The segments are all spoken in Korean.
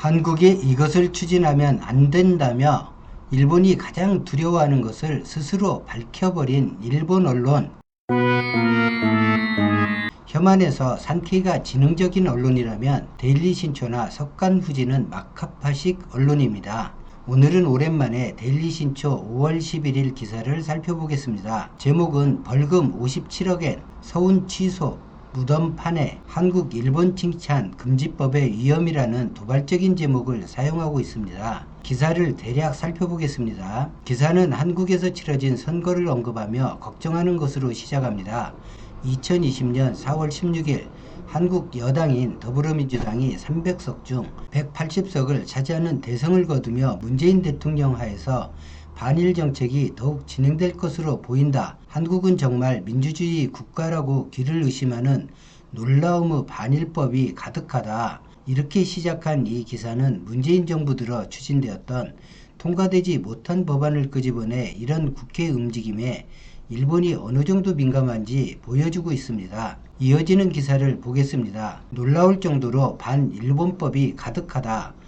한국이 이것을 추진하면 안 된다며 일본이 가장 두려워하는 것을 스스로 밝혀버린 일본 언론. 혐한에서 산케이가 지능적인 언론이라면 데일리 신초나 석간 후지는 마카파식 언론입니다. 오늘은 오랜만에 데일리 신초 5월 11일 기사를 살펴보겠습니다. 제목은 벌금 57억엔 서운 취소 무덤 판에 한국 일본 칭찬 금지법의 위험이라는 도발적인 제목을 사용하고 있습니다. 기사를 대략 살펴보겠습니다. 기사는 한국에서 치러진 선거를 언급하며 걱정하는 것으로 시작합니다. 2020년 4월 16일 한국 여당인 더불어민주당이 300석 중 180석을 차지하는 대성을 거두며 문재인 대통령 하에서 반일 정책이 더욱 진행될 것으로 보인다. 한국은 정말 민주주의 국가라고 귀를 의심하는 놀라움의 반일법이 가득하다. 이렇게 시작한 이 기사는 문재인 정부 들어 추진되었던 통과되지 못한 법안을 끄집어내 이런 국회 움직임에 일본이 어느 정도 민감한지 보여주고 있습니다. 이어지는 기사를 보겠습니다. 놀라울 정도로 반일본법이 가득하다.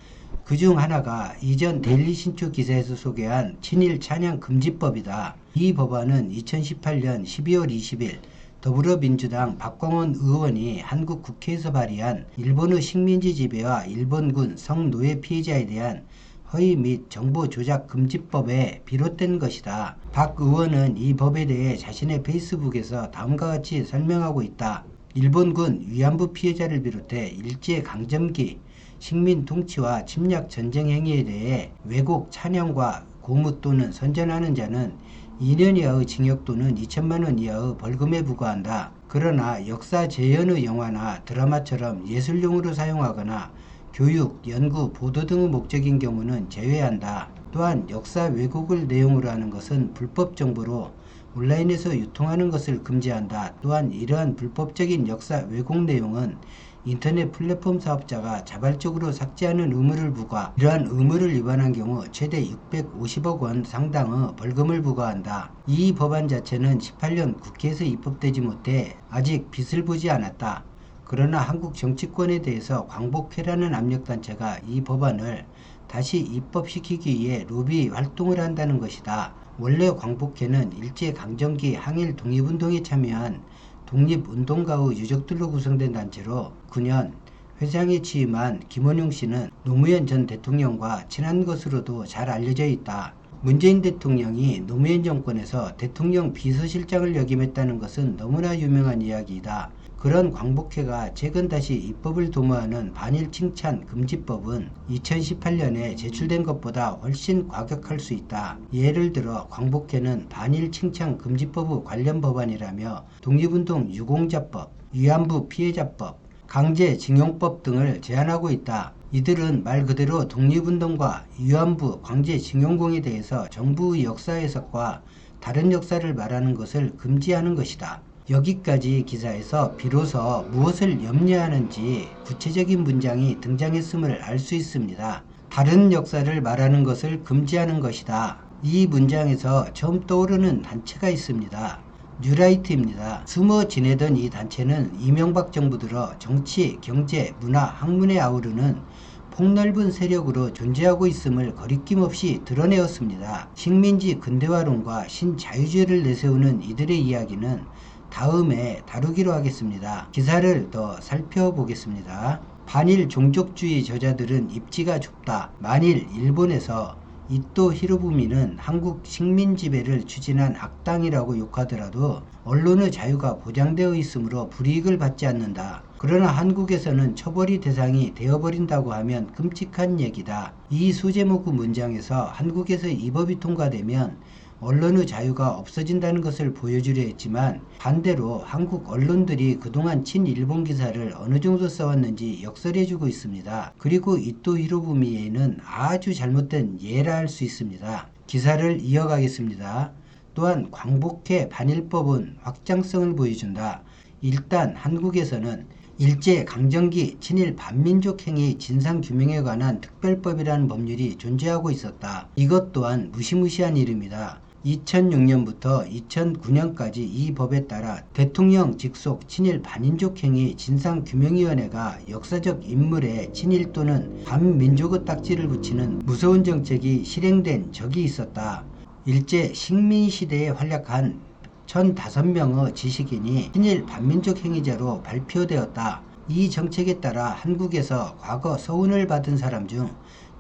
그중 하나가 이전 데일리 신초 기사에서 소개한 친일 찬양 금지법이다. 이 법안은 2018년 12월 20일 더불어민주당 박광원 의원이 한국 국회에서 발의한 일본의 식민지 지배와 일본군 성노예 피해자에 대한 허위 및 정보 조작 금지법에 비롯된 것이다. 박 의원은 이 법에 대해 자신의 페이스북에서 다음과 같이 설명하고 있다. 일본군 위안부 피해자를 비롯해 일제 강점기 식민 통치와 침략 전쟁 행위에 대해 왜곡 찬양과 고무 또는 선전하는 자는 2년 이하의 징역 또는 2천만 원 이하의 벌금에 부과한다. 그러나 역사 재현의 영화나 드라마처럼 예술용으로 사용하거나 교육, 연구, 보도 등의 목적인 경우는 제외한다. 또한 역사 왜곡을 내용으로 하는 것은 불법 정보로 온라인에서 유통하는 것을 금지한다. 또한 이러한 불법적인 역사 왜곡 내용은 인터넷 플랫폼 사업자가 자발적으로 삭제하는 의무를 부과, 이러한 의무를 위반한 경우 최대 650억 원 상당의 벌금을 부과한다. 이 법안 자체는 18년 국회에서 입법되지 못해 아직 빛을 보지 않았다. 그러나 한국 정치권에 대해서 광복회라는 압력단체가 이 법안을 다시 입법시키기 위해 로비 활동을 한다는 것이다. 원래 광복회는 일제강점기 항일 독립운동에 참여한 독립운동가의 유족들로 구성된 단체로 9년 회장에 취임한 김원용 씨는 노무현 전 대통령과 친한 것으로도 잘 알려져 있다. 문재인 대통령이 노무현 정권에서 대통령 비서실장을 역임했다는 것은 너무나 유명한 이야기이다. 그런 광복회가 최근 다시 입법을 도모하는 반일 칭찬 금지법은 2018년에 제출된 것보다 훨씬 과격할 수 있다. 예를 들어 광복회는 반일 칭찬 금지법의 관련 법안이라며 독립운동 유공자법, 위안부 피해자법, 강제징용법 등을 제안하고 있다. 이들은 말 그대로 독립운동과 위안부 강제징용공에 대해서 정부의 역사 해석과 다른 역사를 말하는 것을 금지하는 것이다. 여기까지 기사에서 비로소 무엇을 염려하는지 구체적인 문장이 등장했음을 알 수 있습니다. 다른 역사를 말하는 것을 금지하는 것이다. 이 문장에서 처음 떠오르는 단체가 있습니다. 뉴라이트입니다. 숨어 지내던 이 단체는 이명박 정부 들어 정치, 경제, 문화, 학문에 아우르는 폭넓은 세력으로 존재하고 있음을 거리낌 없이 드러내었습니다. 식민지 근대화론과 신자유주의를 내세우는 이들의 이야기는 다음에 다루기로 하겠습니다. 기사를 더 살펴보겠습니다. 반일 종족주의 저자들은 입지가 좁다. 만일 일본에서 이토 히로부미는 한국 식민 지배를 추진한 악당이라고 욕하더라도 언론의 자유가 보장되어 있으므로 불이익을 받지 않는다. 그러나 한국에서는 처벌이 대상이 되어버린다고 하면 끔찍한 얘기다. 이 소제목의 문장에서 한국에서 이 법이 통과되면 언론의 자유가 없어진다는 것을 보여주려 했지만 반대로 한국 언론들이 그동안 친일본 기사를 어느 정도 써왔는지 역설해주고 있습니다. 그리고 이토 히로부미에는 아주 잘못된 예라 할 수 있습니다. 기사를 이어가겠습니다. 또한 광복회 반일법은 확장성을 보여준다. 일단 한국에서는 일제 강점기 친일 반민족 행위 진상 규명에 관한 특별법이라는 법률이 존재하고 있었다. 이것 또한 무시무시한 일입니다. 2006년부터 2009년까지 이 법에 따라 대통령 직속 친일 반인족 행위 진상규명위원회가 역사적 인물의 친일 또는 반민족의 딱지를 붙이는 무서운 정책이 실행된 적이 있었다. 일제 식민시대에 활약한 1005명의 지식인이 친일 반민족 행위자로 발표되었다. 이 정책에 따라 한국에서 과거 서운을 받은 사람 중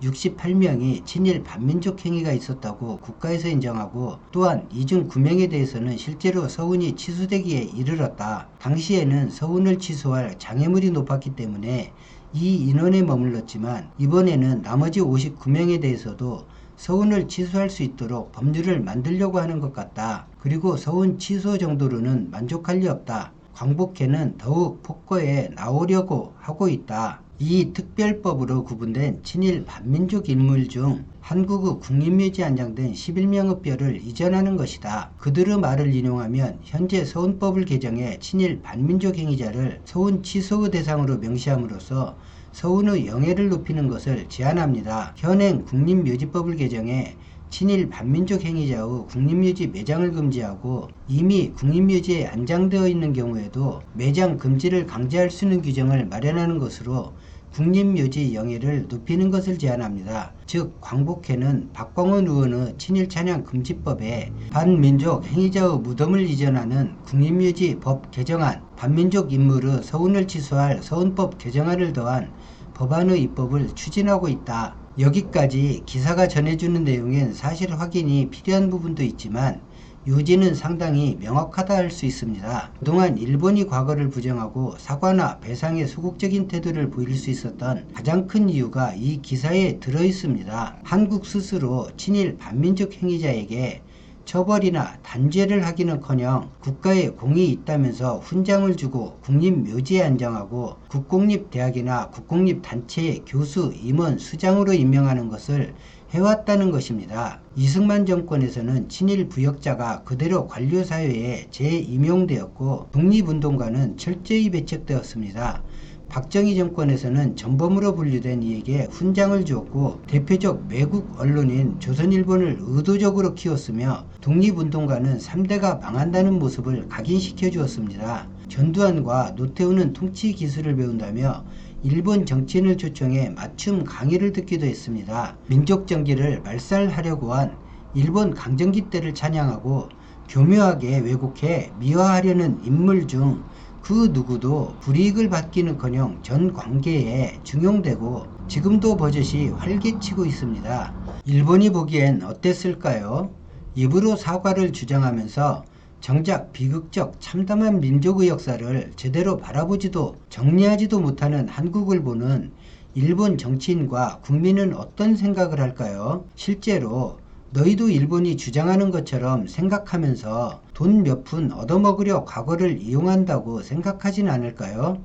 68명이 친일 반민족 행위가 있었다고 국가에서 인정하고 또한 이중 9명에 대해서는 실제로 서운이 취소되기에 이르렀다. 당시에는 서운을 취소할 장애물이 높았기 때문에 이 인원에 머물렀지만 이번에는 나머지 59명에 대해서도 서운을 취소할 수 있도록 법률을 만들려고 하는 것 같다. 그리고 서운 취소 정도로는 만족할 리 없다. 광복회는 더욱 폭거에 나오려고 하고 있다. 이 특별법으로 구분된 친일 반민족 인물 중 한국의 국립묘지에 안장된 11명의 뼈를 이전하는 것이다. 그들의 말을 인용하면 현재 서운법을 개정해 친일 반민족 행위자를 서운 취소의 대상으로 명시함으로써 서운의 영예를 높이는 것을 제안합니다. 현행 국립묘지법을 개정해 친일 반민족 행위자의 국립묘지 매장을 금지하고 이미 국립묘지에 안장되어 있는 경우에도 매장 금지를 강제할 수 있는 규정을 마련하는 것으로 국립묘지 영예를 높이는 것을 제안합니다. 즉 광복회는 박광원 의원의 친일 찬양 금지법에 반민족 행위자의 무덤을 이전하는 국립묘지 법 개정안, 반민족 인물의 서운을 취소할 서운법 개정안을 더한 법안의 입법을 추진하고 있다. 여기까지 기사가 전해주는 내용엔 사실 확인이 필요한 부분도 있지만 요지는 상당히 명확하다 할 수 있습니다. 그동안 일본이 과거를 부정하고 사과나 배상의 소극적인 태도를 보일 수 있었던 가장 큰 이유가 이 기사에 들어 있습니다. 한국 스스로 친일 반민족 행위자에게 처벌이나 단죄를 하기는커녕 국가에 공이 있다면서 훈장을 주고 국립묘지에 안정하고 국공립대학이나 국공립단체의 교수, 임원, 수장으로 임명하는 것을 해왔다는 것입니다. 이승만 정권에서는 친일 부역자가 그대로 관료사회에 재임용되었고 독립운동가는 철저히 배척되었습니다. 박정희 정권에서는 전범으로 분류된 이에게 훈장을 주었고 대표적 외국 언론인 조선일보를 의도적으로 키웠으며 독립운동가는 3대가 망한다는 모습을 각인시켜 주었습니다. 전두환과 노태우는 통치 기술을 배운다며 일본 정치인을 초청해 맞춤 강의를 듣기도 했습니다. 민족 정기를 말살하려고 한 일본 강점기 때를 찬양하고 교묘하게 왜곡해 미화하려는 인물 중 그 누구도 불이익을 받기는커녕 전 관계에 중용되고 지금도 버젓이 활개치고 있습니다. 일본이 보기엔 어땠을까요? 입으로 사과를 주장하면서 정작 비극적 참담한 민족의 역사를 제대로 바라보지도 정리하지도 못하는 한국을 보는 일본 정치인과 국민은 어떤 생각을 할까요? 실제로 너희도 일본이 주장하는 것처럼 생각하면서 돈 몇 푼 얻어먹으려 과거를 이용한다고 생각하진 않을까요?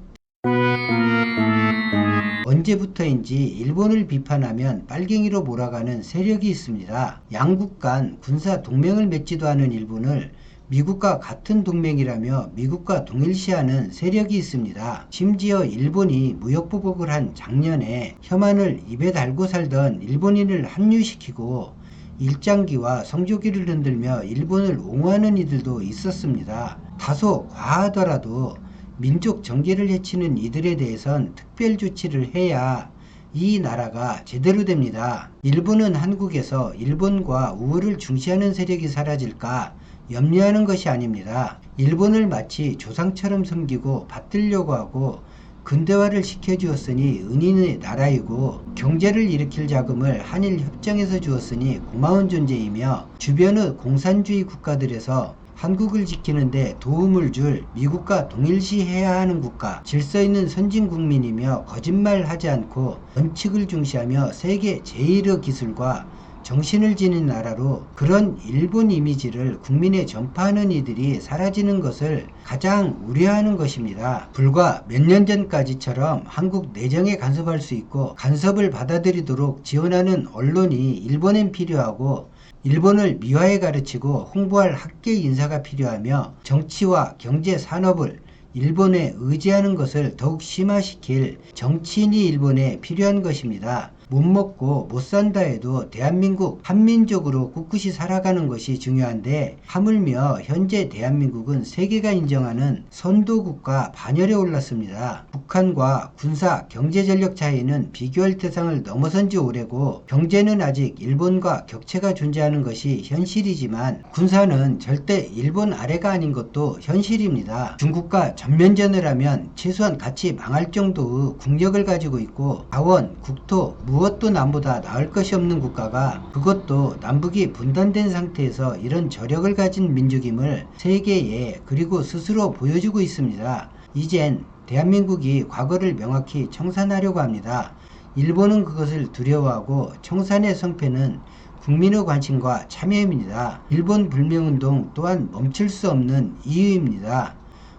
언제부터인지 일본을 비판하면 빨갱이로 몰아가는 세력이 있습니다. 양국 간 군사 동맹을 맺지도 않은 일본을 미국과 같은 동맹이라며 미국과 동일시하는 세력이 있습니다. 심지어 일본이 무역보복을 한 작년에 혐한을 입에 달고 살던 일본인을 합류시키고 일장기와 성조기를 흔들며 일본을 옹호하는 이들도 있었습니다. 다소 과하더라도 민족 정계를 해치는 이들에 대해선 특별 조치를 해야 이 나라가 제대로 됩니다. 일본은 한국에서 일본과 우호를 중시하는 세력이 사라질까 염려하는 것이 아닙니다. 일본을 마치 조상처럼 섬기고 받들려고 하고 근대화를 시켜주었으니 은인의 나라이고 경제를 일으킬 자금을 한일 협정에서 주었으니 고마운 존재이며 주변의 공산주의 국가들에서 한국을 지키는데 도움을 줄 미국과 동일시해야 하는 국가, 질서 있는 선진 국민이며 거짓말하지 않고 원칙을 중시하며 세계 제1의 기술과 정신을 지닌 나라로 그런 일본 이미지를 국민에 전파하는 이들이 사라지는 것을 가장 우려하는 것입니다. 불과 몇 년 전까지처럼 한국 내정에 간섭할 수 있고 간섭을 받아들이도록 지원하는 언론이 일본엔 필요하고 일본을 미화해 가르치고 홍보할 학계 인사가 필요하며 정치와 경제 산업을 일본에 의지하는 것을 더욱 심화시킬 정치인이 일본에 필요한 것입니다. 못 먹고 못 산다 해도 대한민국 한민족으로 꿋꿋이 살아가는 것이 중요한데 하물며 현재 대한민국은 세계가 인정하는 선도국가 반열에 올랐습니다. 북한과 군사 경제 전력 차이는 비교할 대상을 넘어선 지 오래고 경제는 아직 일본과 격차가 존재하는 것이 현실이지만 군사는 절대 일본 아래가 아닌 것도 현실입니다. 중국과 전면전을 하면 최소한 같이 망할 정도의 국력을 가지고 있고 자원, 국토, 무 엇도 남보다 나을 것이 없는 국가가 그것도 남북이 분단된 상태에서 이런 저력을 가진 민족임을 세계에 그리고 스스로 보여주고 있습니다. 이젠 대한민국이 과거를 명확히 청산하려고 합니다. 일본은 그것을 두려워하고 청산의 성패는 국민의 관심과 참여입니다. 일본 불명운동 또한 멈출 수 없는 이유입니다.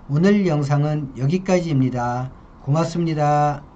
오늘 영상은 여기까지입니다. 고맙습니다.